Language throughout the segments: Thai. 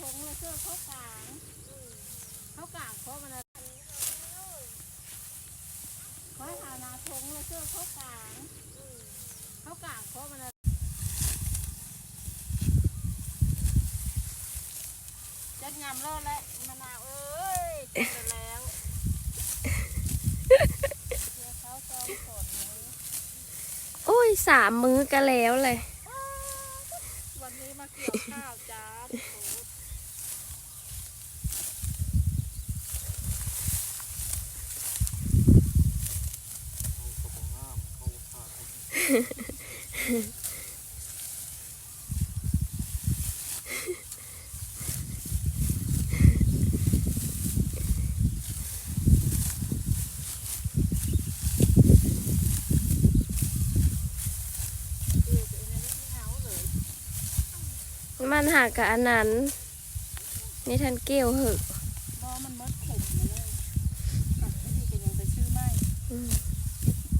ทงเลยเสื้อเขากลางเขากลางเพราะมันเขาหานาทงเลยเสื้อเขากลางเขากลางเพราะมันจัดงามรอดแล้วมะนาวเอ้ยกินไปแล้วเดี๋ยวเขาจองสดนี้โอ้ยสามมื้อก็แล้วเลย วันนี้มาเกี่ยวข้าวจ้าโอ้โหเขาก็บ่งามเขาขาด เกี่ยวตัวเองไม่เหงาเลยมันหากกับอันนั้น นี่ทันเกี่ยวเหอะบอมันมดขุมมาเลยตัดที่ดีกันยังไปชื่อไม่อืม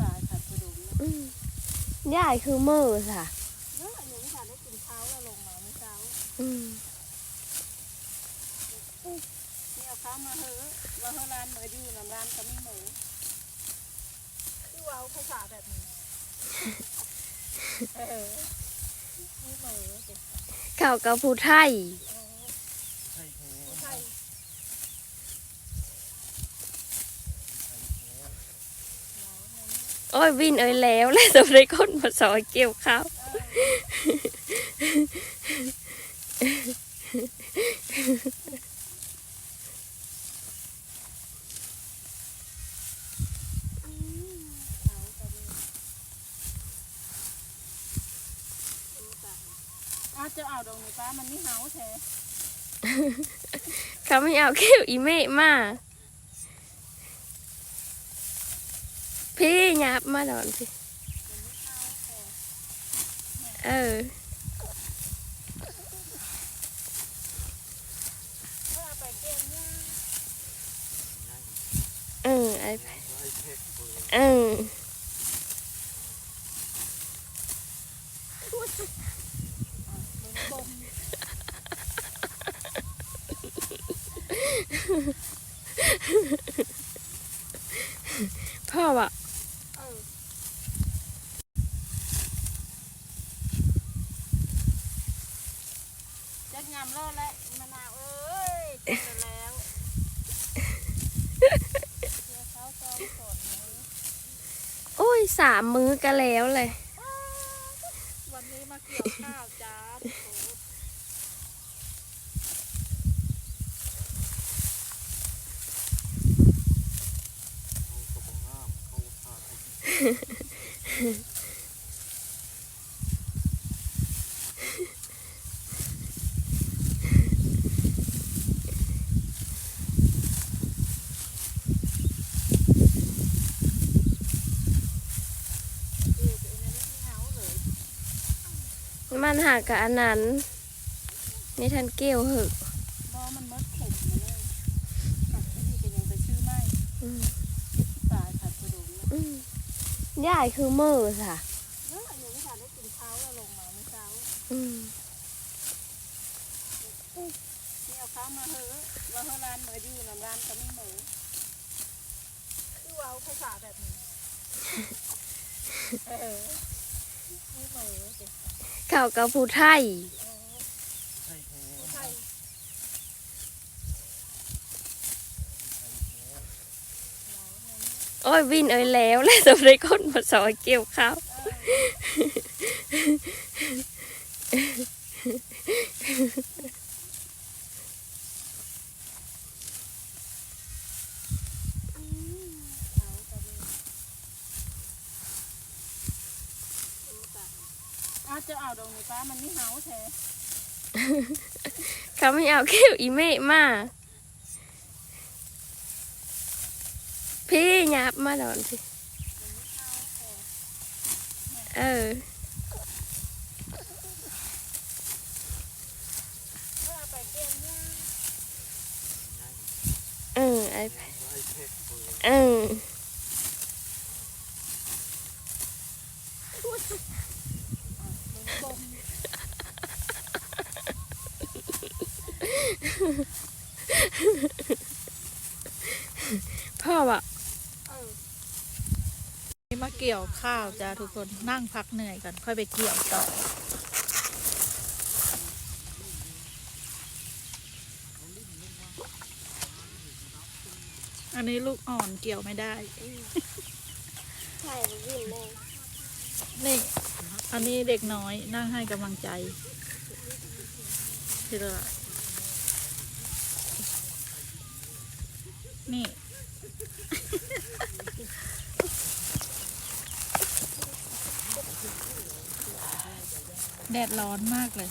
ตายขาดกระดูกแล้วอืม ยายคือมือค่ะเออหนูไม่ทันได้กินเช้าแล้วลงมาเมื่อเช้าอืมนี่เอาข้าวมาเฮ้อะว่าเฮ้อะร้านเหมืออยู่น้ำร้านก็ไม่เหมือที่ว่าภาษาแบบนี้เออไม่เหมือเด็กเขากับผู้ไทย เออ ใช่แท้ ผู้ไทย โอ้ยวินเอ้ยแล้วแล้วจะได้คนมาสอยเกี่ยวข้าวเขาก็ดีรู้จักอาจจะเอาดอกนี้ป้ามันไม่เฮาแท้เขาไม่เอาเกี่ยวอีเมะมา พี่ยับมาดอนพี่มันไม่เฮาแท้เออถ้าเอาไปเก่งเนี่ยเอไอเออพ่อบอก เออ จัดงามรอดแล้วมะนาวเอ้ยกินไปแล้วเดี๋ยวเขาจองสดนี้โอ้ยสามมื้อก็แล้วเลย วันนี้มาเกี่ยวข้าวจ้าโอ้โหเขาก็บ่งามเขาขาด เกี่ยวตัวเองไม่เหงาเลย มันหากกับอันนั้น นี่ทันเกี่ยวเหอะบอมันมดขุมมาเลยตัดที่ดีกันยังไปชื่อไม่อืมตายขาดกระดูกแล้วอืมยายคือมือค่ะเออหนูไม่ทันได้กินเช้าแล้วลงมาเมื่อเช้าอืมนี่เอาข้าวมาเฮ้อะว่าเฮ้อะร้านเหมืออยู่น้ำร้านก็ไม่เหมือที่ว่าภาษาแบบนี้เออไม่เหมือเด็ก เขากับผู้ไทยเออใช่แท้ผู้ไทยโอ้ยวินเอ้ยแล้ว แล้วจะได้คนมาสอยเกี่ยวข้าว เขาก็ดีรู้จักอา จะเอาดอกนี้ป้ามันไม่เฮาแท้เขาไม่เอาเกี่ยวอีเมะมาพี่หยับมาดอนพี่เออเออไอไอ้เออ พ่อว่ะนี่มาเกี่ยวข้าวจ้าทุกคนนั่งพักเหนื่อยกันค่อยไปเกี่ยวต่ออันนี้ลูกอ่อนเกี่ยวไม่ได้ ใช่วิ่งเลยนี่ อันนี้เด็กน้อยนั่งให้กำลังใจทีละนี่ แดดร้อนมากเลย